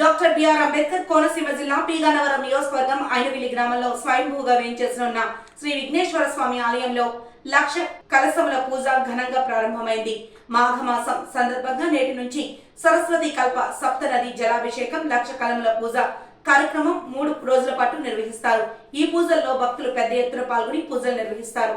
Doctor BR Ambedkar Konaseema జిల్లా పీగానవరం నియోజకవర్గం ఐనవిల్లి గ్రామంలో స్వయంభూగా వేయించేసిన శ్రీ విఘ్నేశ్వర స్వామి ఆలయంలో లక్ష కలసముల పూజ ఘనంగా ప్రారంభమైంది. మాఘమాసం సందర్భంగా నేటి నుంచి సరస్వతి కల్ప సప్తనది జలాభిషేకం లక్ష కలముల పూజ కార్యక్రమం మూడు రోజుల పాటు నిర్వహిస్తారు. ఈ పూజల్లో భక్తులు పెద్ద ఎత్తున పాల్గొని పూజలు నిర్వహిస్తారు.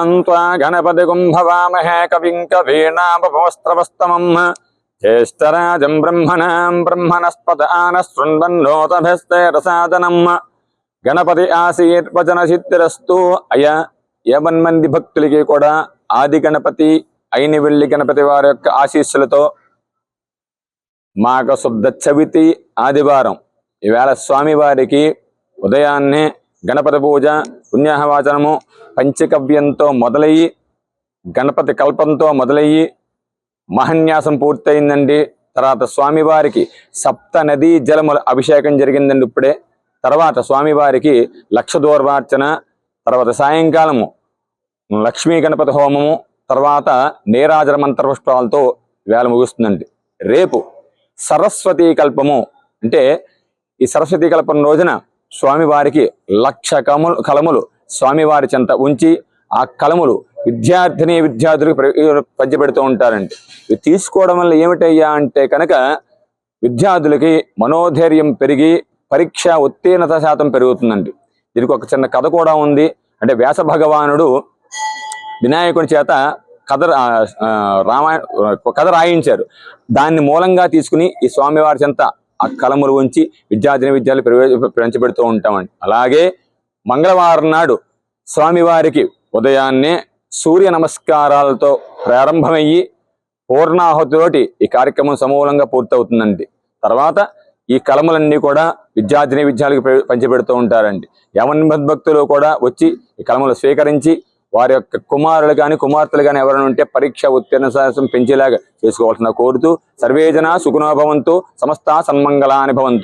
अन्त्वा गणपतिगुं भवामहे कविं कवीनापमस्त्रवस्तमम् ज्येष्ठराजं ब्रह्मणां ब्रह्मणस्पत आनः शृण्वन्नोतभस्ते रसादनम् గణపతి ఆశీర్వచన సిద్ధిరస్తు అయ యమన్మంది భక్తులకి కూడా ఆది గణపతి అయిన వెళ్ళి గణపతి వారి యొక్క ఆశీస్సులతో మాఘ శుద్ధ చవితి ఆదివారం. ఈవేళ స్వామివారికి ఉదయాన్నే గణపతి పూజ పుణ్యాహవాచనము పంచకవ్యంతో మొదలయ్యి గణపతి కల్పంతో మొదలయ్యి మహన్యాసం పూర్తయిందండి. తర్వాత స్వామివారికి సప్త నదీ జలముల అభిషేకం జరిగిందండి ఇప్పుడే. తర్వాత స్వామివారికి లక్ష దూర్వార్చన తర్వాత సాయంకాలము లక్ష్మీ గణపతి హోమము తర్వాత నీరాజన మంత్రపుష్పాలతో వేల ముగుస్తుందండి. రేపు సరస్వతీ కల్పము అంటే ఈ సరస్వతీ కల్పం రోజున స్వామివారికి లక్ష కములు కలములు స్వామివారి చెంత ఉంచి ఆ కలములు విద్యార్థిని విద్యార్థులకు ప్ర- పంచిపెడుతూ ఉంటారండి. ఇవి తీసుకోవడం వల్ల ఏమిటయ్యా అంటే కనుక విద్యార్థులకి మనోధైర్యం పెరిగి పరీక్ష ఉత్తీర్ణత శాతం పెరుగుతుందండి. దీనికి ఒక చిన్న కథ కూడా ఉంది. అంటే వ్యాస భగవానుడు వినాయకుడి చేత కథ రామాయణ కథ రాయించారు. దాన్ని మూలంగా తీసుకుని ఈ స్వామివారి చెంత ఆ కలములు ఉంచి విద్యార్థిని విద్యార్థులు ప్రవేశ పెంచబెడుతూ ఉంటామండి. అలాగే మంగళవారం నాడు స్వామివారికి ఉదయాన్నే సూర్య నమస్కారాలతో ప్రారంభమయ్యి పూర్ణాహుతితోటి ఈ కార్యక్రమం సమూలంగా పూర్తవుతుందండి. తర్వాత ఈ కలములన్నీ కూడా విద్యార్థిని విద్యార్థులకు పంచిపెడుతూ ఉంటారండి. యవన్ భక్తులు కూడా వచ్చి ఈ కలములు స్వీకరించి వారి యొక్క కుమారులు కానీ కుమార్తెలు కానీ ఎవరైనా ఉంటే పరీక్ష ఉత్తీర్ణ శాస్త్రం పెంచేలాగా చేసుకోవాల్సిన కోరుతూ సర్వేజన సుఖనోభవంతు సమస్త సన్మంగళాని భవంతు.